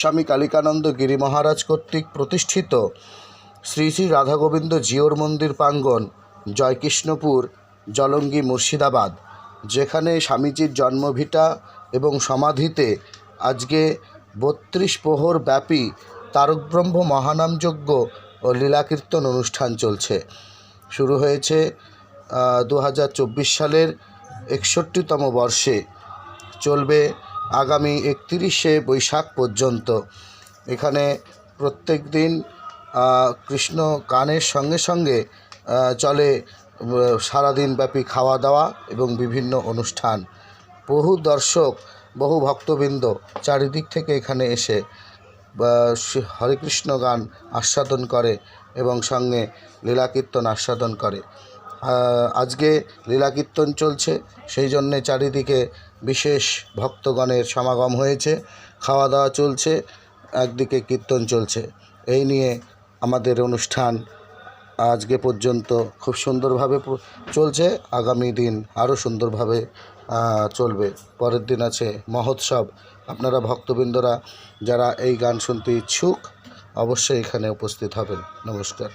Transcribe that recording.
স্বামী কালিকানন্দ গিরি মহারাজ কর্তৃক প্রতিষ্ঠিত শ্রী শ্রী রাধাগোবিন্দ জিওর মন্দির প্রাঙ্গণ, জয়কৃষ্ণপুর, জলঙ্গি মুর্শিদাবাদ, যেখানে স্বামীজির জন্মভিটা এবং সমাধিতে আজকে বত্রিশ প্রহর ব্যাপী তারকব্রহ্ম মহানামযজ্ঞ ও লীলাকীর্তন অনুষ্ঠান চলছে। শুরু হয়েছে দু হাজার চব্বিশ সালের একষট্টিতম বর্ষে। চলবে আগামী একত্রিশে বৈশাখ পর্যন্ত। এখানে প্রত্যেক দিন কৃষ্ণ গানের সঙ্গে সঙ্গে চলে উম, সারাদিন ব্যাপী খাওয়া দাওয়া এবং বিভিন্ন অনুষ্ঠান। বহু দর্শক বহু ভক্তবৃন্দ চারিদিক থেকে এখানে এসে বা সে হরেকৃষ্ণ গান আস্বাদন করে এবং সঙ্গে লীলাকীর্তন আস্বাদন করে। আজকে লীলাকীর্তন চলছে, সেই জন্যে চারিদিকে বিশেষ ভক্তগণের সমাগম হয়েছে খাওয়া দাওয়া চলছে, একদিকে কীর্তন চলছে। এই নিয়ে আমাদের অনুষ্ঠান আজকে পর্যন্ত খুব সুন্দরভাবে চলছে, আগামী দিন আরও সুন্দরভাবে চলবে। পরের দিন আছে মহোৎসব। আপনারা ভক্তবৃন্দরা যারা এই গান শুনতে ইচ্ছুক, অবশ্যই এখানে উপস্থিত হবেন। নমস্কার।